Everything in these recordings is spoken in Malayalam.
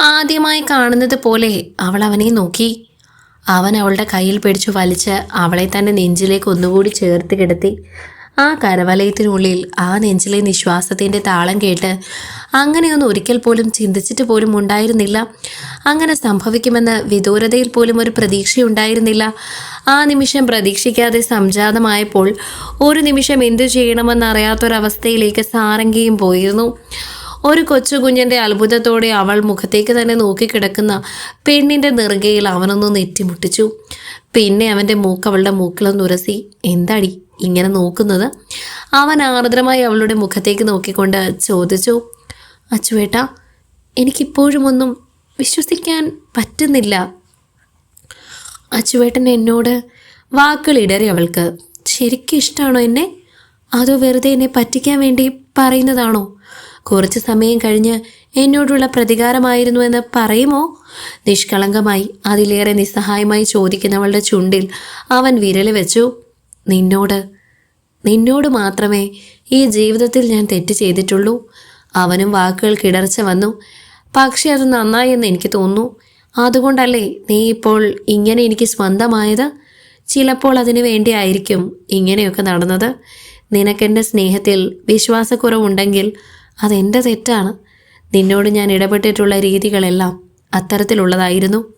ആദ്യമായി കാണുന്നത് പോലെ അവൾ അവനെ നോക്കി. അവൻ അവളുടെ കയ്യിൽ പിടിച്ചു വലിച്ച് അവളെ തന്നെ നെഞ്ചിലേക്ക് ഒന്നുകൂടി ചേർത്ത് കിടത്തി. ആ കരവലയത്തിനുള്ളിൽ ആ നെഞ്ചിലെ നിശ്വാസത്തിന്റെ താളം കേട്ട് അങ്ങനെയൊന്നും ഒരിക്കൽ പോലും ചിന്തിച്ചിട്ട് പോലും ഉണ്ടായിരുന്നില്ല. അങ്ങനെ സംഭവിക്കുമെന്ന് വിദൂരതയിൽ പോലും ഒരു പ്രതീക്ഷയുണ്ടായിരുന്നില്ല. ആ നിമിഷം പ്രതീക്ഷിക്കാതെ സംജാതമായപ്പോൾ ഒരു നിമിഷം എന്തു ചെയ്യണമെന്നറിയാത്തൊരവസ്ഥയിലേക്ക് സാരംഗിയും പോയിരുന്നു. ഒരു കൊച്ചു കുഞ്ഞിന്റെ അത്ഭുതത്തോടെ അവൾ മുഖത്തേക്ക് തന്നെ നോക്കിക്കിടക്കുന്ന പെണ്ണിന്റെ നെറുകയിൽ അവനൊന്ന് നെറ്റിമുട്ടിച്ചു. പിന്നെ അവന്റെ മൂക്ക് അവളുടെ മൂക്കിലൊന്ന് ഉരസി. എന്താടി ഇങ്ങനെ നോക്കുന്നത്? അവൻ ആർദ്രമായി അവളുടെ മുഖത്തേക്ക് നോക്കിക്കൊണ്ട് ചോദിച്ചു. അച്ചുവേട്ട എനിക്കിപ്പോഴും ഒന്നും വിശ്വസിക്കാൻ പറ്റുന്നില്ല. അച്ചുവേട്ടൻ എന്നോട് വാക്കുകളിടറി അവൾക്ക്. ശരിക്കും ഇഷ്ടമാണോ എന്നെ? അതോ വെറുതെ എന്നെ പറ്റിക്കാൻ വേണ്ടി പറയുന്നതാണോ? കുറച്ച് സമയം കഴിഞ്ഞ് എന്നോടുള്ള പ്രതികാരമായിരുന്നു എന്ന് പറയുമോ? നിഷ്കളങ്കമായി അതിലേറെ നിസ്സഹായമായി ചോദിക്കുന്നവളുടെ ചുണ്ടിൽ അവൻ വിരൽ വെച്ചു. നിന്നോട് നിന്നോട് മാത്രമേ ഈ ജീവിതത്തിൽ ഞാൻ തെറ്റ് ചെയ്തിട്ടുള്ളൂ. അവനും വാക്കുകൾ കിടർച്ച വന്നു. പക്ഷേ അത് നന്നായി എന്ന് എനിക്ക് തോന്നുന്നു. അതുകൊണ്ടല്ലേ നീ ഇപ്പോൾ ഇങ്ങനെ എനിക്ക് സ്വന്തമായത്? ചിലപ്പോൾ അതിനു വേണ്ടിയായിരിക്കും ഇങ്ങനെയൊക്കെ നടന്നത്. നിനക്കെന്റെ സ്നേഹത്തിൽ വിശ്വാസക്കുറവുണ്ടെങ്കിൽ അതെന്റെ തെറ്റാണ്. നിന്നോട് ഞാൻ ഇടപെട്ടിട്ടുള്ള രീതികളെല്ലാം അത്തരത്തിലുള്ളതായിരുന്നു.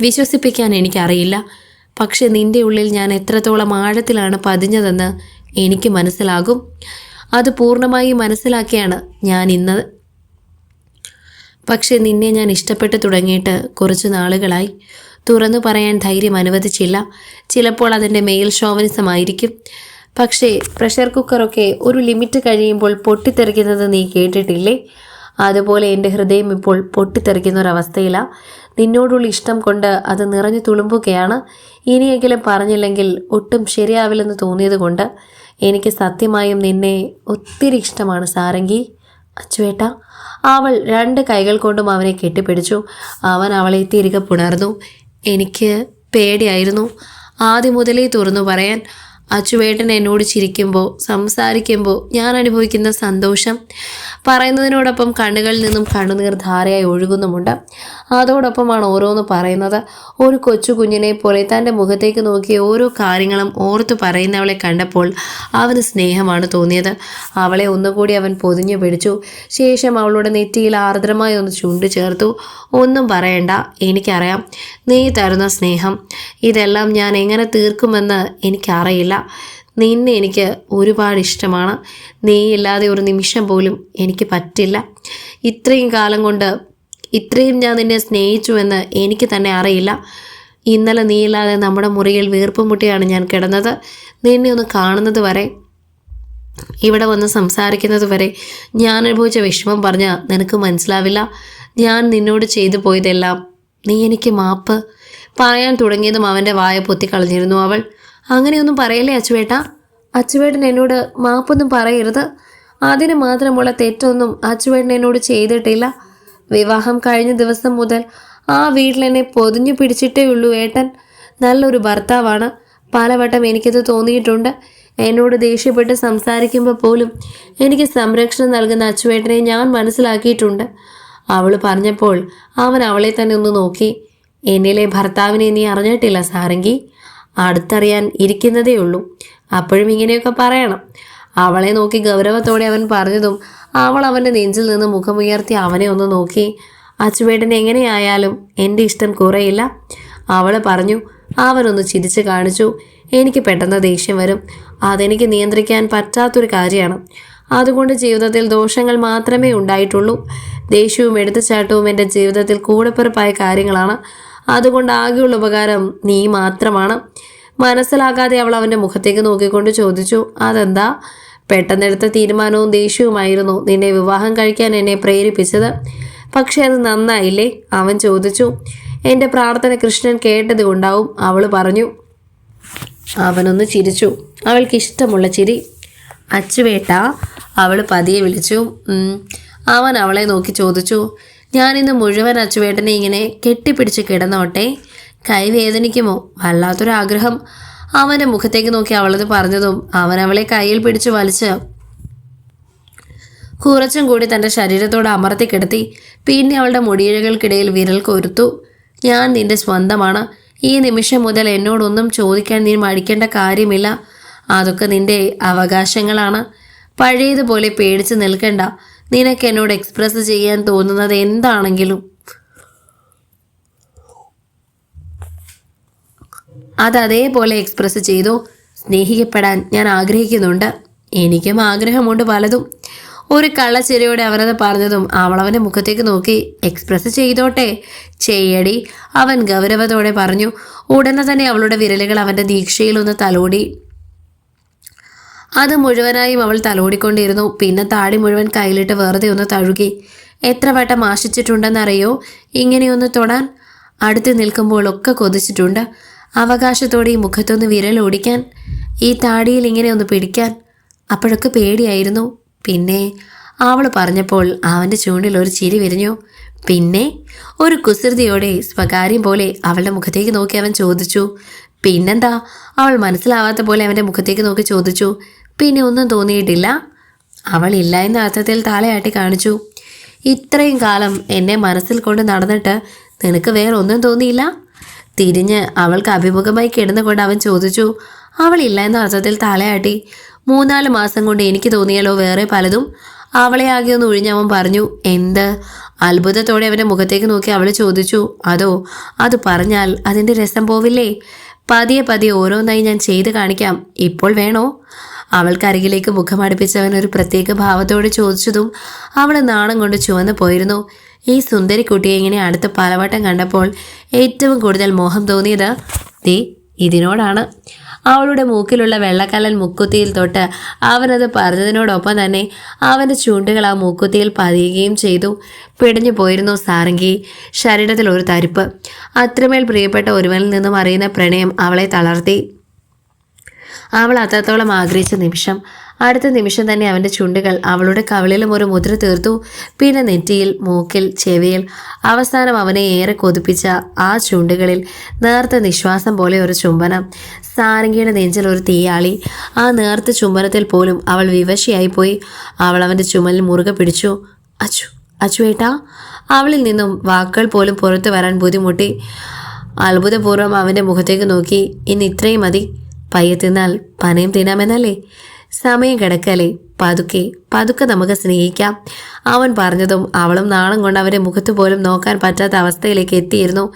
വിശ്വസിപ്പിക്കാൻ എനിക്കറിയില്ല. പക്ഷെ നിന്റെ ഉള്ളിൽ ഞാൻ എത്രത്തോളം ആഴത്തിലാണ് പതിഞ്ഞതെന്ന് എനിക്ക് മനസ്സിലാകും. അത് പൂർണമായി മനസ്സിലാക്കിയാണ് ഞാൻ ഇന്ന്. പക്ഷെ നിന്നെ ഞാൻ ഇഷ്ടപ്പെട്ടു തുടങ്ങിയിട്ട് കുറച്ച് നാളുകളായി. തുറന്നു പറയാൻ ധൈര്യം അനുവദിച്ചില്ല. ചിലപ്പോൾ അതിന്റെ മെയിൽ ഷോവനിസമായിരിക്കും പക്ഷേ പ്രഷർ കുക്കറൊക്കെ ഒരു ലിമിറ്റ് കഴിയുമ്പോൾ പൊട്ടിത്തെറിക്കുന്നത് നീ കേട്ടിട്ടില്ലേ? അതുപോലെ എന്റെ ഹൃദയം ഇപ്പോൾ പൊട്ടിത്തെറിക്കുന്ന ഒരവസ്ഥയിലാണ് നിന്നോടുള്ള ഇഷ്ടം കൊണ്ട് അത് നിറഞ്ഞു തുളുമ്പുകയാണ്. ഇനിയെങ്കിലും പറഞ്ഞില്ലെങ്കിൽ ഒട്ടും ശരിയാവില്ലെന്ന് തോന്നിയത് കൊണ്ട് എനിക്ക് സത്യമായും നിന്നെ ഒത്തിരി ഇഷ്ടമാണ് സാരംഗി. അച്ചുവേട്ട അവൾ രണ്ട് കൈകൾ കൊണ്ടും അവനെ കെട്ടിപ്പിടിച്ചു. അവൻ അവളെ തിരികെ പുണർന്നു. എനിക്ക് പേടിയായിരുന്നു. ആദ്യം മുതലേ തുറന്നു പറയാൻ അച്ചുവേട്ടൻ എന്നോട് ചിരിക്കുമ്പോൾ സംസാരിക്കുമ്പോൾ ഞാൻ അനുഭവിക്കുന്ന സന്തോഷം പറയുന്നതിനോടൊപ്പം കണ്ണുകളിൽ നിന്നും കണ്ണുനീർ ധാരയായി ഒഴുകുന്നുമുണ്ട്. അതോടൊപ്പമാണ് ഓരോന്ന് പറയുന്നത്. ഒരു കൊച്ചു കുഞ്ഞിനെ പോലെ തന്റെ മുഖത്തേക്ക് നോക്കി ഓരോ കാര്യങ്ങളും ഓർത്തു പറയുന്നവളെ കണ്ടപ്പോൾ അവന് സ്നേഹമാണ് തോന്നിയത്. അവളെ ഒന്നുകൂടി അവൻ പൊതിഞ്ഞു പിടിച്ചു. ശേഷം അവളുടെ നെറ്റിയിൽ ആർദ്രമായി ഒന്ന് ചുണ്ടു ചേർത്തു ഒന്നും പറയണ്ട എനിക്കറിയാം. നീ തരുന്ന സ്നേഹം. ഇതെല്ലാം ഞാൻ എങ്ങനെ തീർക്കുമെന്ന് എനിക്കറിയില്ല. നിന്നെ എനിക്ക് ഒരുപാട് ഇഷ്ടമാണ്. നീ ഇല്ലാതെ ഒരു നിമിഷം പോലും എനിക്ക് പറ്റില്ല. ഇത്രയും കാലം കൊണ്ട് ഇത്രയും ഞാൻ നിന്നെ സ്നേഹിച്ചുവെന്ന് എനിക്ക് തന്നെ അറിയില്ല. ഇന്നലെ നീ ഇല്ലാതെ നമ്മുടെ മുറിയിൽ വീർപ്പ് മുട്ടിയാണ് ഞാൻ കിടന്നത്. നിന്നെ ഒന്ന് കാണുന്നത് വരെ ഇവിടെ വന്ന് സംസാരിക്കുന്നത് വരെ ഞാൻ അനുഭവിച്ച വിഷമം പറഞ്ഞാൽ നിനക്ക് മനസ്സിലാവില്ല. ഞാൻ നിന്നോട് ചെയ്തു പോയതെല്ലാം നീ എനിക്ക് മാപ്പ് പറയാൻ തുടങ്ങിയതും അവന്റെ വായ പൊത്തിക്കളഞ്ഞിരുന്നു അവൾ. അങ്ങനെയൊന്നും പറയല്ലേ അച്ചുവേട്ട? അച്ചുവേട്ടൻ എന്നോട് മാപ്പൊന്നും പറയരുത്. അതിന് മാത്രമുള്ള തെറ്റൊന്നും അച്ചുവേട്ടൻ എന്നോട് ചെയ്തിട്ടില്ല. വിവാഹം കഴിഞ്ഞ ദിവസം മുതൽ ആ വീട്ടിലെന്നെ പൊതിഞ്ഞു പിടിച്ചിട്ടേ ഉള്ളൂ ഏട്ടൻ. നല്ലൊരു ഭർത്താവാണ്. പലവട്ടം എനിക്കത് തോന്നിയിട്ടുണ്ട്. എന്നോട് ദേഷ്യപ്പെട്ട് സംസാരിക്കുമ്പോൾ പോലും എനിക്ക് സംരക്ഷണം നൽകുന്ന അച്ചുവേട്ടനെ ഞാൻ മനസ്സിലാക്കിയിട്ടുണ്ട്. അവൾ പറഞ്ഞപ്പോൾ അവൻ അവളെ തന്നെ ഒന്ന് നോക്കി. എന്നിലെ ഭർത്താവിനെ നീ അറിഞ്ഞിട്ടില്ല സാരംഗി. അടുത്തറിയാൻ ഇരിക്കുന്നതേ ഉള്ളൂ. അപ്പോഴും ഇങ്ങനെയൊക്കെ പറയണം. അവളെ നോക്കി ഗൗരവത്തോടെ അവൻ പറഞ്ഞതും അവൾ അവന്റെ നെഞ്ചിൽ നിന്ന് മുഖമുയർത്തി അവനെ ഒന്ന് നോക്കി. അച്ചുവേട്ടൻ എങ്ങനെയായാലും എന്റെ ഇഷ്ടം കുറയില്ല. അവൾ പറഞ്ഞു അവനൊന്ന് ചിരിച്ച് കാണിച്ചു. എനിക്ക് പെട്ടെന്ന് ദേഷ്യം വരും. അതെനിക്ക് നിയന്ത്രിക്കാൻ പറ്റാത്തൊരു കാര്യമാണ്. അതുകൊണ്ട് ജീവിതത്തിൽ ദോഷങ്ങൾ മാത്രമേ ഉണ്ടായിട്ടുള്ളൂ. ദേഷ്യവും എടുത്തുചാട്ടവും എന്റെ ജീവിതത്തിൽ കൂടെപ്പിറപ്പായ കാര്യങ്ങളാണ്. അതുകൊണ്ട് ആകെയുള്ള ഉപകാരം നീ മാത്രമാണ്. മനസ്സിലാക്കാതെ അവൾ അവന്റെ മുഖത്തേക്ക് നോക്കിക്കൊണ്ട് ചോദിച്ചു അതെന്താ? പെട്ടെന്നെടുത്ത തീരുമാനവും ദേഷ്യവുമായിരുന്നു നിന്നെ വിവാഹം കഴിക്കാൻ എന്നെ പ്രേരിപ്പിച്ചത്. പക്ഷെ അത് നന്നായില്ലേ? അവൻ ചോദിച്ചു. എന്റെ പ്രാർത്ഥന കൃഷ്ണൻ കേട്ടത് കൊണ്ടാവും അവൾ പറഞ്ഞു. അവനൊന്ന് ചിരിച്ചു. അവൾക്ക് ഇഷ്ടമുള്ള ചിരി. അച്ചുവേട്ട അവൾ പതിയെ വിളിച്ചു. അവൻ അവളെ നോക്കി ചോദിച്ചു. ഞാനിന്ന് മുഴുവൻ അച്ചുവേട്ടനെ ഇങ്ങനെ കെട്ടിപ്പിടിച്ച് കിടന്നോട്ടെ. കൈ വേദനിക്കുമോ? വല്ലാത്തൊരാഗ്രഹം. അവന്റെ മുഖത്തേക്ക് നോക്കി അവളത് പറഞ്ഞതും അവൻ അവളെ കയ്യിൽ പിടിച്ച് വലിച്ച് കുറച്ചും കൂടി തന്റെ ശരീരത്തോട് അമർത്തി കിടത്തി പിന്നെ അവളുടെ മുടിയിഴകൾക്കിടയിൽ വിരൽ കൊരുത്തു. ഞാൻ നിന്റെ സ്വന്തമാണ്. ഈ നിമിഷം മുതൽ എന്നോടൊന്നും ചോദിക്കാൻ നീ മടിക്കേണ്ട കാര്യമില്ല. അതൊക്കെ നിന്റെ അവകാശങ്ങളാണ്. പഴയതുപോലെ പേടിച്ച് നിൽക്കണ്ട. നിനക്ക് എന്നോട് എക്സ്പ്രസ് ചെയ്യാൻ തോന്നുന്നത് എന്താണെങ്കിലും. അത് അതേപോലെ എക്സ്പ്രസ് ചെയ്തു. സ്നേഹിക്കപ്പെടാൻ ഞാൻ ആഗ്രഹിക്കുന്നുണ്ട്. എനിക്കും ആഗ്രഹമുണ്ട് പലതും. ഒരു കള്ളച്ചിരിയോടെ അവനത് പറഞ്ഞതും അവളവന്റെ മുഖത്തേക്ക് നോക്കി എക്സ്പ്രസ് ചെയ്തോട്ടെ. ചെയ്യടി അവൻ ഗൗരവത്തോടെ പറഞ്ഞു. ഉടനെ തന്നെ അവളുടെ വിരലുകൾ അവന്റെ ദീക്ഷയിൽ ഒന്ന് തലോടി. അത് മുഴുവനായും അവൾ തലോടിക്കൊണ്ടിരുന്നു. പിന്നെ താടി മുഴുവൻ കയ്യിലിട്ട് വെറുതെ ഒന്ന് തഴുകി എത്ര വട്ടം ആശിച്ചിട്ടുണ്ടെന്നറിയോ? ഇങ്ങനെയൊന്ന് തൊടാൻ? അടുത്ത് നിൽക്കുമ്പോൾ ഒക്കെ കൊതിച്ചിട്ടുണ്ട്. അവകാശത്തോടെ ഈ മുഖത്തൊന്ന് വിരൽ ഓടിക്കാൻ ഈ താടിയിൽ ഇങ്ങനെ ഒന്ന് പിടിക്കാൻ അപ്പോഴൊക്കെ പേടിയായിരുന്നു. പിന്നെ അവൾ പറഞ്ഞപ്പോൾ അവന്റെ ചൂണ്ടിൽ ഒരു ചിരി വിരിഞ്ഞു. പിന്നെ ഒരു കുസൃതിയോടെ സ്വകാര്യം പോലെ അവളുടെ മുഖത്തേക്ക് നോക്കി അവൻ ചോദിച്ചു. പിന്നെന്താ? അവൾ മനസ്സിലാവാത്ത പോലെ അവന്റെ മുഖത്തേക്ക് നോക്കി ചോദിച്ചു. പിന്നെ ഒന്നും തോന്നിയിട്ടില്ല. അവൾ ഇല്ല എന്ന അർത്ഥത്തിൽ താളയാട്ടി കാണിച്ചു. ഇത്രയും കാലം എന്നെ മനസ്സിൽ കൊണ്ട് നടന്നിട്ട് നിനക്ക് വേറെ ഒന്നും തോന്നിയില്ല? തിരിഞ്ഞ് അവൾക്ക് അഭിമുഖമായി കിടന്നുകൊണ്ട് അവൻ ചോദിച്ചു. അവളില്ല എന്ന അർത്ഥത്തിൽ തലയാട്ടി മൂന്നാൽ മാസം കൊണ്ട് എനിക്ക് തോന്നിയാലോ വേറെ പലതും. അവളെ ആകെ ഒന്ന് ഒഴിഞ്ഞ് അവൻ പറഞ്ഞു എന്ത്? അത്ഭുതത്തോടെ അവന്റെ മുഖത്തേക്ക് നോക്കി അവൾ ചോദിച്ചു അതോ അത് പറഞ്ഞാൽ അതിന്റെ രസം പോവില്ലേ? പതിയെ പതിയെ ഓരോന്നായി ഞാൻ ചെയ്ത് കാണിക്കാം. ഇപ്പോൾ വേണോ? അവൾക്കരികിലേക്ക് മുഖം അടുപ്പിച്ചവൻ ഒരു പ്രത്യേക ഭാവത്തോട് ചോദിച്ചതും അവൾ നാണം കൊണ്ട് ചുവന്നു പോയിരുന്നു. ഈ സുന്ദരി കുട്ടിയെ ഇങ്ങനെ അടുത്ത പലവട്ടം കണ്ടപ്പോൾ ഏറ്റവും കൂടുതൽ മോഹം തോന്നിയത് ദേ ഇതിനോടാണ്. അവളുടെ മൂക്കിലുള്ള വെള്ളക്കല്ലൻ മുക്കുത്തിയിൽ തൊട്ട് അവനത് പറഞ്ഞതിനോടൊപ്പം തന്നെ അവന്റെ ചൂണ്ടുകൾ ആ മൂക്കുത്തിയിൽ പതിയുകയും ചെയ്തു. പിടഞ്ഞു പോയിരുന്നു സാരംഗി. ശരീരത്തിൽ ഒരു തരിപ്പ്. അത്രമേൽ പ്രിയപ്പെട്ട ഒരുവനിൽ നിന്നും അറിയുന്ന പ്രണയം അവളെ തളർത്തി. അവൾ അത്രത്തോളം ആഗ്രഹിച്ച നിമിഷം. അടുത്ത നിമിഷം തന്നെ അവന്റെ ചുണ്ടുകൾ അവളുടെ കവിളിലും ഒരു മുദ്ര തീർത്തു. പിന്നെ നെറ്റിയിൽ മൂക്കിൽ ചെവിയിൽ അവസാനം അവനെ ഏറെ കൊതിപ്പിച്ച ആ ചുണ്ടുകളിൽ നേർത്ത നിശ്വാസം പോലെ ഒരു ചുംബനം. സാരംഗിയുടെ നെഞ്ചിൽ ഒരു തീയാളി. ആ നേർത്ത ചുംബനത്തിൽ പോലും അവൾ വിവശയായി പോയി. അവൾ അവന്റെ ചുമലിൽ മുറുകെ പിടിച്ചു. അച്ചു അച്ചുവേട്ടാ അവളിൽ നിന്നും വാക്കുകൾ പോലും പുറത്തു വരാൻ ബുദ്ധിമുട്ടി. അത്ഭുതപൂർവം അവന്റെ മുഖത്തേക്ക് നോക്കി. ഇന്ന് ഇത്രയും മതി. പയ്യെ തിന്നാൽ പനയും തിന്നാമെന്നല്ലേ? സമയം കിടക്കല്ലേ. പതുക്കെ പതുക്കെ നമുക്ക് സ്നേഹിക്കാം. അവൻ പറഞ്ഞതും അവളും നാണം കൊണ്ട് അവരെ മുഖത്ത് പോലും നോക്കാൻ പറ്റാത്ത അവസ്ഥയിലേക്ക് എത്തിയിരുന്നു.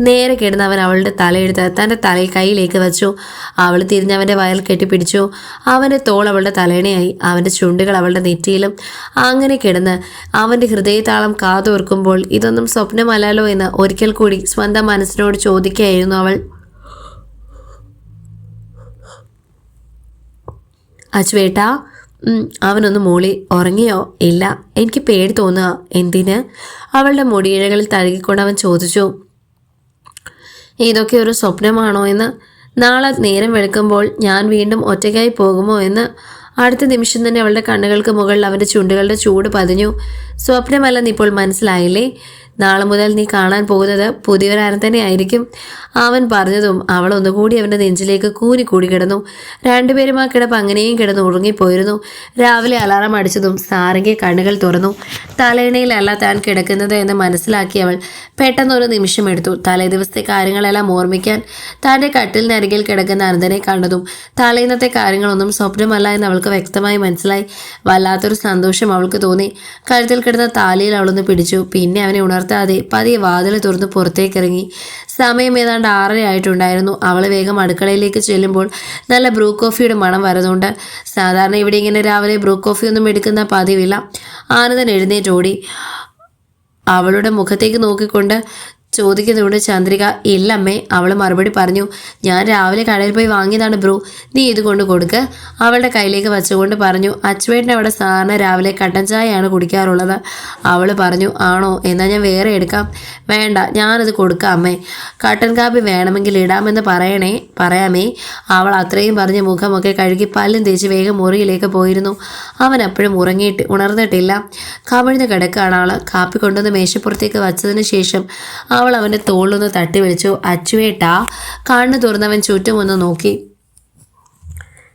നേരെ കിടന്ന് അവൻ അവളുടെ തലയെടുത്ത് തന്റെ തലയിൽ കൈയിലേക്ക് വച്ചു. അവൾ തിരിഞ്ഞവന്റെ വയൽ കെട്ടിപ്പിടിച്ചു. അവന്റെ തോൾ അവളുടെ തലേണയായി അവന്റെ ചുണ്ടുകൾ അവളുടെ നെറ്റിയിലും. അങ്ങനെ കിടന്ന് അവന്റെ ഹൃദയതാളം കാതോർക്കുമ്പോൾ ഇതൊന്നും സ്വപ്നമല്ലല്ലോ എന്ന് ഒരിക്കൽ കൂടി സ്വന്തം മനസ്സിനോട് ചോദിക്കുകയായിരുന്നു അവൾ. അച്ചുവേട്ടാ അവനൊന്ന് മോളി ഉറങ്ങിയോ? ഇല്ല. എനിക്ക് പേടി തോന്നുക. എന്തിന്? അവളുടെ മുടിയിഴകളിൽ തഴുകിക്കൊണ്ട് അവൻ ചോദിച്ചു. ഇതൊക്കെ ഒരു സ്വപ്നമാണോ എന്ന്. നാളെ നേരം വെളുക്കുമ്പോൾ ഞാൻ വീണ്ടും ഒറ്റയ്ക്കായി പോകുമോ എന്ന്. അടുത്ത നിമിഷം തന്നെ അവളുടെ കണ്ണുകൾക്ക് മുകളിൽ അവന്റെ ചുണ്ടുകളുടെ ചൂട് പതിഞ്ഞു. സ്വപ്നമല്ലെന്ന് ഇപ്പോൾ മനസ്സിലായില്ലേ? നാളെ മുതൽ നീ കാണാൻ പോകുന്നത് പുതിയൊരാരം തന്നെ ആയിരിക്കും അവൻ പറഞ്ഞതും അവൾ ഒന്നുകൂടി അവന്റെ നെഞ്ചിലേക്ക് കൂനി കൂടി കിടന്നു. രണ്ടുപേരും ആ കിടപ്പ് അങ്ങനെയും കിടന്ന് ഉറങ്ങിപ്പോയിരുന്നു. രാവിലെ അലാറം അടിച്ചതും സാരംഗി കണ്ണുകൾ തുറന്നു. തലയിണയിലല്ല താൻ കിടക്കുന്നത് എന്ന് മനസ്സിലാക്കി അവൾ പെട്ടെന്നൊരു നിമിഷം എടുത്തു. തലേ ദിവസത്തെ കാര്യങ്ങളെല്ലാം ഓർമ്മിക്കാൻ തന്റെ കട്ടിലിനരികിൽ കിടക്കുന്ന അനന്തനെ കണ്ടതും തലേന്നത്തെ കാര്യങ്ങളൊന്നും സ്വപ്നമല്ല എന്ന് അവൾക്ക് വ്യക്തമായി മനസ്സിലായി. വല്ലാത്തൊരു സന്തോഷം അവൾക്ക് തോന്നി. കഴുത്തിൽ കിടന്ന താലിയിൽ അവളൊന്ന് പിടിച്ചു. പിന്നെ അവനെ ഉണർത്താതെ പതിയെ വാതിൽ തുറന്ന് പുറത്തേക്കിറങ്ങി. സമയം ഏതാണ്ട് ആറര ആയിട്ടുണ്ടായിരുന്നു. അവൾ വേഗം അടുക്കളയിലേക്ക് ചെല്ലുമ്പോൾ നല്ല ബ്രൂ കോഫിയുടെ മണം വരുന്നുണ്ട്. സാധാരണ ഇവിടെ ഇങ്ങനെ രാവിലെ ബ്രൂ കോഫി ഒന്നും എടുക്കുന്ന പതിവില്ല. ആനന്ദൻ എഴുന്നേറ്റോടി അവളുടെ മുഖത്തേക്ക് നോക്കിക്കൊണ്ട് ചോദിക്കുന്നതുകൊണ്ട് ചന്ദ്രിക ഇല്ലമ്മേ അവൾ മറുപടി പറഞ്ഞു ഞാൻ രാവിലെ കടയിൽ പോയി വാങ്ങിയതാണ് ബ്രൂ നീ ഇത് കൊണ്ട് കൊടുക്ക്. അവളുടെ കയ്യിലേക്ക് വച്ചുകൊണ്ട് പറഞ്ഞു അച്ചുവേട്ടൻ അവിടെ സാറിന് രാവിലെ കട്ടൻ ചായയാണ് കുടിക്കാറുള്ളത്. അവൾ പറഞ്ഞു ആണോ എന്നാൽ ഞാൻ വേറെ എടുക്കാം. വേണ്ട ഞാനത് കൊടുക്കാം അമ്മേ. കട്ടൻ കാപ്പി വേണമെങ്കിൽ ഇടാമെന്ന് പറയണേ പറയാമേ. അവൾ അത്രയും പറഞ്ഞ് മുഖമൊക്കെ കഴുകി പല്ലും തേച്ച് വേഗം മുറിയിലേക്ക് പോയിരുന്നു. അവൻ അപ്പോഴും ഉറങ്ങിയിട്ട് ഉണർന്നിട്ടില്ല. കമിഴ്ന്ന് കിടക്കുകയാണ് ആൾ കാപ്പി കൊണ്ടുവന്ന് മേശപ്പുറത്തേക്ക് വച്ചതിന് ശേഷം അവൾ അവന്റെ തോളിലൊന്ന് തട്ടി വിളിച്ചു. അച്ചുവേട്ടാ കണ്ണു തുറന്നവൻ ചുറ്റും ഒന്ന് നോക്കി.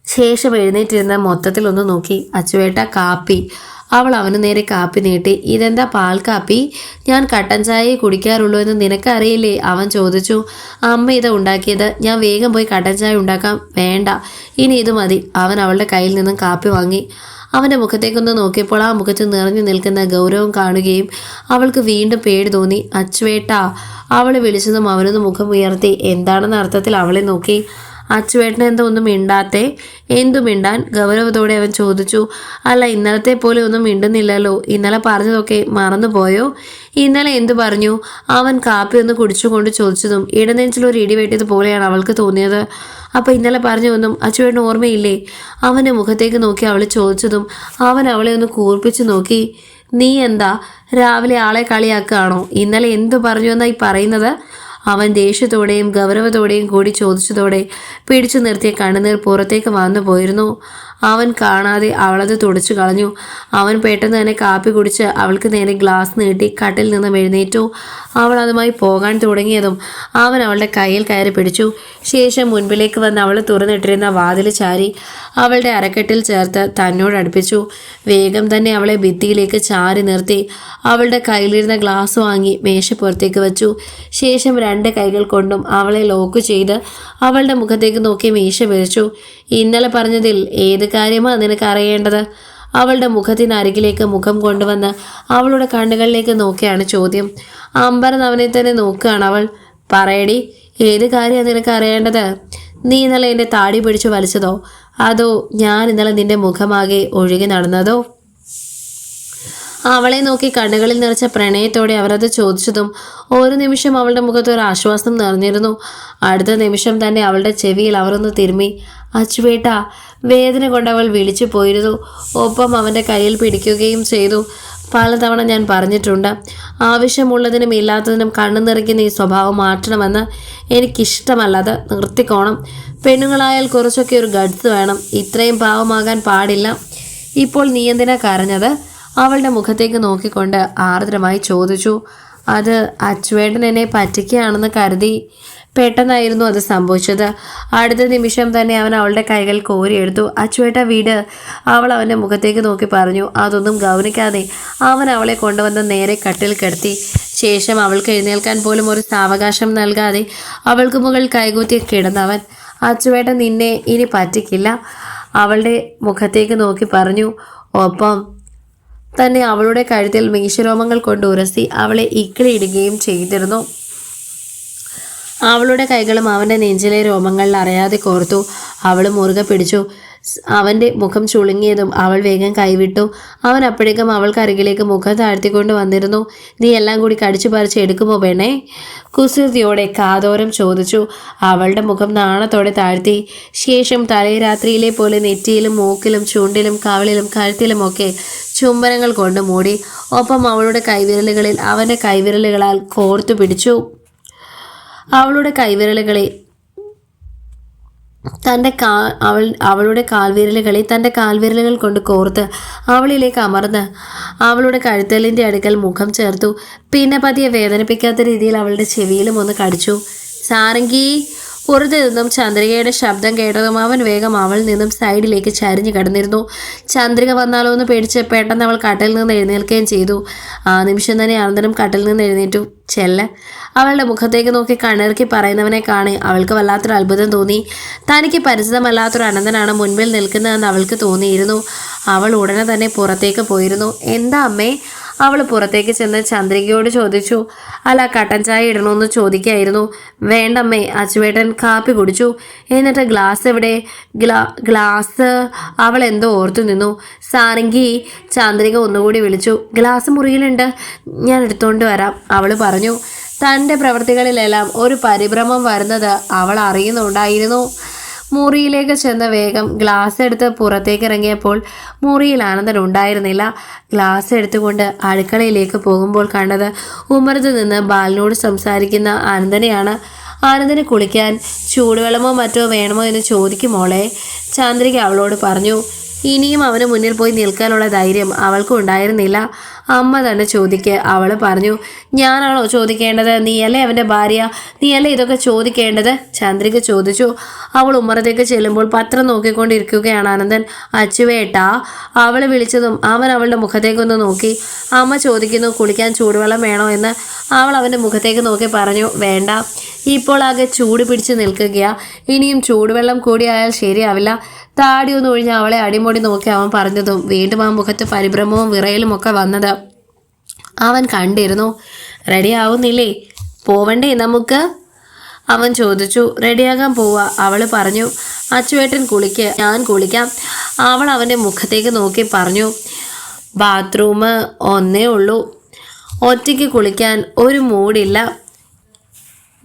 ശേഷം എഴുന്നേറ്റിരുന്ന മൊത്തത്തിൽ ഒന്ന് നോക്കി. അച്ചുവേട്ട കാപ്പി. അവൾ അവന് നേരെ കാപ്പി നീട്ടി. ഇതെന്താ പാൽ കാപ്പി? ഞാൻ കട്ടൻ ചായയെ കുടിക്കാറുള്ളൂ എന്ന് നിനക്കറിയില്ലേ? അവൻ ചോദിച്ചു. അമ്മ ഇത് ഉണ്ടാക്കിയത്. ഞാൻ വേഗം പോയി കട്ടൻ ചായ ഉണ്ടാക്കാം. വേണ്ട. ഇനി ഇത് മതി. അവൻ അവളുടെ കയ്യിൽ നിന്നും കാപ്പി വാങ്ങി. അവന്റെ മുഖത്തേക്കൊന്ന് നോക്കിയപ്പോൾ ആ മുഖത്ത് നിറഞ്ഞു നിൽക്കുന്ന ഗൗരവം കാണുകയും അവൾക്ക് വീണ്ടും പേടി തോന്നി. അച്ചുവേട്ടാ അവൾ വിളിച്ചതും അവനൊന്ന് മുഖം ഉയർത്തി എന്താണെന്ന അർത്ഥത്തിൽ അവളെ നോക്കി അച്ചുവേട്ടൻ എന്താ ഒന്നും മിണ്ടാത്തേ. എന്തു മിണ്ടാൻ? ഗൗരവത്തോടെ അവൻ ചോദിച്ചു. അല്ല ഇന്നലത്തെ പോലെ ഒന്നും മിണ്ടുന്നില്ലല്ലോ. ഇന്നലെ പറഞ്ഞതൊക്കെ മറന്നുപോയോ? ഇന്നലെ എന്തു പറഞ്ഞു? അവൻ കാപ്പി ഒന്ന് കുടിച്ചുകൊണ്ട് ചോദിച്ചതും ഇടനെഞ്ചിലൊരു ഇടി വെട്ടിയത് പോലെയാണ് അവൾക്ക് തോന്നിയത്. അപ്പോൾ ഇന്നലെ പറഞ്ഞൊന്നും അച്ചുവേട്ടൻ ഓർമ്മയില്ലേ? അവന്റെ മുഖത്തേക്ക് നോക്കി അവൾ ചോദിച്ചതും അവൻ അവളെ ഒന്ന് കൂർപ്പിച്ചു നോക്കി. നീ എന്താ? രാവിലെ ആളെ കളിയാക്കുകയാണോ? ഇന്നലെ എന്തു പറഞ്ഞു എന്നായി പറയുന്നത്? അവൻ ദേഷ്യത്തോടെയും ഗൗരവത്തോടെയും കൂടി ചോദിച്ചതോടെ പിടിച്ചു നിർത്തിയ കണ്ണുനീർ പുറത്തേക്ക് വന്നു പോയിരുന്നു അവൻ കാണാതെ അവളത് തുടച്ചു കളഞ്ഞു. അവൻ പെട്ടെന്ന് തന്നെ കാപ്പി കുടിച്ച് അവൾക്ക് നേരെ ഗ്ലാസ് നീട്ടി കട്ടിൽ നിന്നും എഴുന്നേറ്റു. അവൾ അതുമായി പോകാൻ തുടങ്ങിയതും അവൻ അവളുടെ കയ്യിൽ കയറി പിടിച്ചു. ശേഷം മുൻപിലേക്ക് വന്ന് അവൾ തുറന്നിട്ടിരുന്ന വാതിൽ ചാരി അവളുടെ അരക്കെട്ടിൽ ചേർത്ത് തന്നോട് അടുപ്പിച്ചു. വേഗം തന്നെ അവളെ ഭിത്തിയിലേക്ക് ചാരി നിർത്തി. അവളുടെ കയ്യിലിരുന്ന ഗ്ലാസ് വാങ്ങി മേശപ്പുറത്തേക്ക് വെച്ചു. ശേഷം രണ്ട് കൈകൾ കൊണ്ടും അവളെ ലോക്ക് ചെയ്ത് അവളുടെ മുഖത്തേക്ക് നോക്കി മീശ വിളിച്ചു ഇന്നലെ പറഞ്ഞതിൽ ഏത് കാര്യമാണ് നിനക്ക് അറിയേണ്ടത്? അവളുടെ മുഖത്തിനരികിലേക്ക് മുഖം കൊണ്ടുവന്ന് അവളുടെ കണ്ണുകളിലേക്ക് നോക്കിയാണ് ചോദ്യം. അമ്പരൻ അവനെ തന്നെ നോക്കുകയാണ് അവൾ. പറയടി ഏത് കാര്യമാണ് നിനക്ക് അറിയേണ്ടത്? നീ ഇന്നലെ എന്റെ താടി പിടിച്ചു വലിച്ചതോ? അതോ ഞാൻ ഇന്നലെ നിന്റെ മുഖമാകെ ഒഴുകി നടന്നതോ? അവളെ നോക്കി കണ്ണുകളിൽ നിറച്ച പ്രണയത്തോടെ അവരത് ചോദിച്ചതും ഒരു നിമിഷം അവളുടെ മുഖത്ത് ഒരു ആശ്വാസം നിറഞ്ഞിരുന്നു. അടുത്ത നിമിഷം തന്നെ അവളുടെ ചെവിയിൽ അവരൊന്ന് തിരുമ്മി. അച്ചുവേട്ട വേദന കൊണ്ട് അവൾ വിളിച്ചു പോയിരുന്നു. ഒപ്പം അവന്റെ കയ്യിൽ പിടിക്കുകയും ചെയ്തു. പലതവണ ഞാൻ പറഞ്ഞിട്ടുണ്ട് ആവശ്യമുള്ളതിനും ഇല്ലാത്തതിനും കണ്ണു നിറയ്ക്കുന്ന ഈ സ്വഭാവം മാറ്റണമെന്ന് എനിക്കിഷ്ടമല്ലത് നിർത്തിക്കോണം. പെണ്ണുങ്ങളായാൽ കുറച്ചൊക്കെ ഒരു ഗഡ്സ് വേണം. ഇത്രയും പാവമാകാൻ പാടില്ല. ഇപ്പോൾ നീ എന്തിനാ കരഞ്ഞത്? അവളുടെ മുഖത്തേക്ക് നോക്കിക്കൊണ്ട് ആർദ്രമായി ചോദിച്ചു. അത് അച്ചുവേട്ടൻ എന്നെ പറ്റിക്കുകയാണെന്ന് കരുതി. പെട്ടെന്നായിരുന്നു അത് സംഭവിച്ചത്. അടുത്ത നിമിഷം തന്നെ അവൻ അവളുടെ കൈകൾ കോരിയെടുത്തു അച്ചുവേട്ട വീട്. അവൾ അവന്റെ മുഖത്തേക്ക് നോക്കി പറഞ്ഞു. അതൊന്നും ഗൗനിക്കാതെ അവൻ അവളെ കൊണ്ടുവന്ന് നേരെ കട്ടിൽ കിടത്തി. ശേഷം അവൾക്ക് എഴുന്നേൽക്കാൻ പോലും ഒരു സാവകാശം നൽകാതെ അവൾക്ക് മുകൾ കൈകൂത്തി കിടന്നവൻ. അച്ചുവേട്ട നിന്നെ ഇനി പറ്റിക്കില്ല. അവളുടെ മുഖത്തേക്ക് നോക്കി പറഞ്ഞു. ഒപ്പം തന്നെ അവളുടെ കഴുത്തിൽ മീശരോമങ്ങൾ കൊണ്ട് ഉരസി അവളെ ഇക്കിളിയിടുകയും ചെയ്തിരുന്നു. അവളുടെ കൈകളും അവന്റെ നെഞ്ചിലെ രോമങ്ങളിൽ അറിയാതെ കോർത്തു. അവൾ മുറുകെ പിടിച്ചു. അവന്റെ മുഖം ചുളുങ്ങിയതും അവൾ വേഗം കൈവിട്ടു. അവൻ അപ്പോഴേക്കും അവൾക്കരികിലേക്ക് മുഖം താഴ്ത്തിക്കൊണ്ട് വന്നിരുന്നു. നീ എല്ലാം കൂടി കടിച്ചു പറിച്ച് എടുക്കുമോ പെണ്ണേ? കുസൃതിയോടെ കാതോരം ചോദിച്ചു. അവളുടെ മുഖം നാണത്തോടെ താഴ്ത്തി. ശേഷം തലേ രാത്രിയിലെ പോലെ നെറ്റിയിലും മൂക്കിലും ചുണ്ടിലും കവിളിലും കഴുത്തിലുമൊക്കെ ചുംബനങ്ങൾ കൊണ്ട് മൂടി. ഒപ്പം അവളുടെ കൈവിരലുകളിൽ അവന്റെ കൈവിരലുകളാൽ കോർത്തു പിടിച്ചു. അവളുടെ കൈവിരലുകളെ തന്റെ കാ അവൾ അവളുടെ കാൽവിരലുകളെ തന്റെ കാൽവിരലുകൾ കൊണ്ട് കോർത്ത് അവളിലേക്ക് അമർന്ന് അവളുടെ കഴുത്തലിന്റെ അടുക്കൽ മുഖം ചേർത്തു. പിന്നെ പതിയെ വേദനിപ്പിക്കാത്ത രീതിയിൽ അവളുടെ ചെവിയിലും ഒന്ന് കടിച്ചു. സാരംഗി പുറത്തു നിന്നും ചന്ദ്രികയുടെ ശബ്ദം കേട്ടതും അവൻ വേഗം അവളിൽ നിന്നും സൈഡിലേക്ക് ചരിഞ്ഞു കിടന്നിരുന്നു. ചന്ദ്രിക വന്നാലോ എന്ന് പേടിച്ച് പെട്ടെന്ന് അവൾ കട്ടിൽ നിന്ന് എഴുന്നേൽക്കുകയും ചെയ്തു. ആ നിമിഷം തന്നെ അനന്തരം കട്ടിൽ നിന്ന് എഴുന്നേറ്റു. ചെല്ല. അവളുടെ മുഖത്തേക്ക് നോക്കി കണ്ണിറക്കി പറയുന്നവനെ കാണെ അവൾക്ക് വല്ലാത്തൊരു അത്ഭുതം തോന്നി. തനിക്ക് പരിചിതമല്ലാത്തൊരു അനന്തനാണ് മുൻപിൽ നിൽക്കുന്നതെന്ന് അവൾക്ക് തോന്നിയിരുന്നു. അവൾ ഉടനെ തന്നെ പുറത്തേക്ക് പോയിരുന്നു. എന്താ അമ്മേ? അവൾ പുറത്തേക്ക് ചെന്ന് ചന്ദ്രികയോട് ചോദിച്ചു അല്ല കട്ടൻ ചായ ഇടണമെന്ന് ചോദിക്കായിരുന്നു. വേണ്ടമ്മേ അച്ചുവേട്ടൻ കാപ്പി കുടിച്ചു. എന്നിട്ട് ഗ്ലാസ് എവിടെ? ഗ്ലാ ഗ്ലാസ് അവൾ എന്തോ ഓർത്തു നിന്നു. സാരംഗി ചന്ദ്രിക ഒന്നുകൂടി വിളിച്ചു. ഗ്ലാസ് മുറിയിലുണ്ട്. ഞാൻ എടുത്തുകൊണ്ട് വരാം അവൾ പറഞ്ഞു. തന്റെ പ്രവൃത്തികളിലെല്ലാം ഒരു പരിഭ്രമം വരുന്നത് അവൾ അറിയുന്നുണ്ടായിരുന്നു. മുറിയിലേക്ക് ചെന്ന വേഗം ഗ്ലാസ് എടുത്ത് പുറത്തേക്ക് ഇറങ്ങിയപ്പോൾ മുറിയിൽ ആനന്ദൻ ഉണ്ടായിരുന്നില്ല. ഗ്ലാസ് എടുത്തുകൊണ്ട് അടുക്കളയിലേക്ക് പോകുമ്പോൾ കണ്ടത് ഉമ്മറത്ത് നിന്ന് ബാലിനോട് സംസാരിക്കുന്ന ആനന്ദനെയാണ്. ആനന്ദന് കുളിക്കാൻ ചൂടുവെള്ളമോ മറ്റോ വേണമോ എന്ന് ചോദിക്കുമോളെ ചാന്ദ്രിക അവളോട് പറഞ്ഞു ഇനിയും അവന് മുന്നിൽ പോയി നിൽക്കാനുള്ള ധൈര്യം അവൾക്ക് ഉണ്ടായിരുന്നില്ല. അമ്മ തന്നെ ചോദിക്ക അവൾ പറഞ്ഞു ഞാനാണോ ചോദിക്കേണ്ടത്? നീയല്ലേ അവന്റെ ഭാര്യ? നീയല്ലേ ഇതൊക്കെ ചോദിക്കേണ്ടത്? ചന്ദ്രിക ചോദിച്ചു അവൾ ഉമ്മറത്തേക്ക് ചെല്ലുമ്പോൾ പത്രം നോക്കിക്കൊണ്ടിരിക്കുകയാണ് ആനന്ദൻ അച്ചുവേട്ടാ അവളെ വിളിച്ചതും അവൻ അവളുടെ മുഖത്തേക്കൊന്ന് നോക്കി. അമ്മ ചോദിക്കുന്നു കുളിക്കാൻ ചൂടുവെള്ളം വേണോ? എന്ന് അവൾ അവന്റെ മുഖത്തേക്ക് നോക്കി പറഞ്ഞു വേണ്ട. ഇപ്പോൾ ആകെ ചൂട് പിടിച്ച് നിൽക്കുകയാ. ഇനിയും ചൂടുവെള്ളം കൂടിയായാൽ ശരിയാവില്ല. താടി ഒന്ന് ഒഴിഞ്ഞ് അവളെ അടിമുടി നോക്കി അവൻ പറഞ്ഞതും വീണ്ടും ആ മുഖത്ത് പരിഭ്രമവും വിറയലും ഒക്കെ വന്നത്. അവൻ കണ്ടിരുന്നു. റെഡി ആവുന്നില്ലേ പോവണ്ടേ നമുക്ക്? അവൻ ചോദിച്ചു. റെഡിയാകാൻ പോവാ അവൾ പറഞ്ഞു. അച്ചുവേട്ടൻ കുളിക്ക ഞാൻ കുളിക്കാം. അവൾ അവന്റെ മുഖത്തേക്ക് നോക്കി പറഞ്ഞു. ബാത്റൂം ഒന്നേ ഉള്ളൂ. ഒറ്റയ്ക്ക് കുളിക്കാൻ ഒരു മൂടില്ല.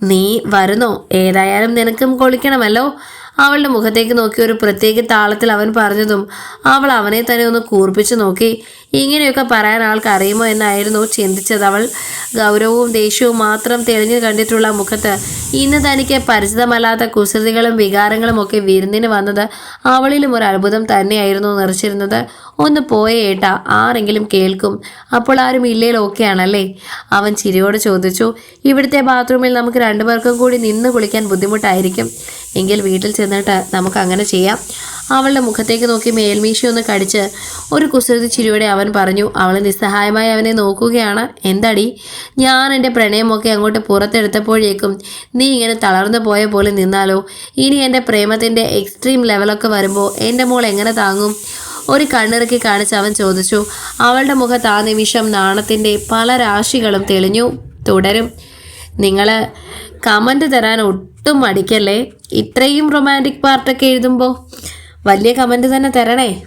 നീ വരുന്നോ? ഏതായാലും നിനക്കും കുളിക്കണമല്ലോ. അവളുടെ മുഖത്തേക്ക് നോക്കി ഒരു പ്രത്യേക താളത്തിൽ അവൻ പറഞ്ഞതും അവൾ അവനെ തന്നെ ഒന്ന് കൂർപ്പിച്ചു നോക്കി. ഇങ്ങനെയൊക്കെ പറയാൻ ആൾക്ക് അറിയുമോ എന്നായിരുന്നു ചിന്തിച്ചത് അവൾ. ഗൗരവവും ദേഷ്യവും മാത്രം തെളിഞ്ഞു കണ്ടിട്ടുള്ള മുഖത്ത് ഇന്ന് തനിക്ക് പരിചിതമല്ലാത്ത കുസൃതികളും വികാരങ്ങളും ഒക്കെ വിരുന്നിന് വന്നത് അവളിലും ഒരു അത്ഭുതം തന്നെയായിരുന്നു നിറച്ചിരുന്നത്. ഒന്ന് പോയേ ഏട്ടാ ആരെങ്കിലും കേൾക്കും. അപ്പോൾ ആരും ഓക്കെ അവൻ ചിരിയോട് ചോദിച്ചു. ഇവിടുത്തെ ബാത്റൂമിൽ നമുക്ക് രണ്ടുപേർക്കും കൂടി നിന്ന് കുളിക്കാൻ ബുദ്ധിമുട്ടായിരിക്കും. എങ്കിൽ വീട്ടിൽ ചെന്നിട്ട് നമുക്ക് അങ്ങനെ ചെയ്യാം. അവളുടെ മുഖത്തേക്ക് നോക്കി മേൽമീശി ഒന്ന് കടിച്ച് ഒരു കുസൃതി ചിരിയോടെ പറഞ്ഞു അവൾ നിസ്സഹായമായി അവനെ നോക്കുകയാണ്. എന്താടി? ഞാൻ എന്റെ പ്രണയമൊക്കെ അങ്ങോട്ട് പുറത്തെടുത്തപ്പോഴേക്കും നീ ഇങ്ങനെ തളർന്നു പോയ പോലെ നിന്നാലോ? ഇനി എന്റെ പ്രേമത്തിന്റെ എക്സ്ട്രീം ലെവലൊക്കെ വരുമ്പോൾ എന്റെ മോൾ എങ്ങനെ താങ്ങും? ഒരു കണ്ണിറക്കി കാണിച്ച് അവൻ ചോദിച്ചു അവളുടെ മുഖത്ത് ആ നിമിഷം നാണത്തിന്റെ പല രാശികളും തെളിഞ്ഞു തുടരും. നിങ്ങൾ കമന്റ് തരാൻ ഒട്ടും മടിക്കല്ലേ? ഇത്രയും റൊമാന്റിക് പാർട്ടൊക്കെ എഴുതുമ്പോൾ വലിയ കമന്റ് തന്നെ തരണേ.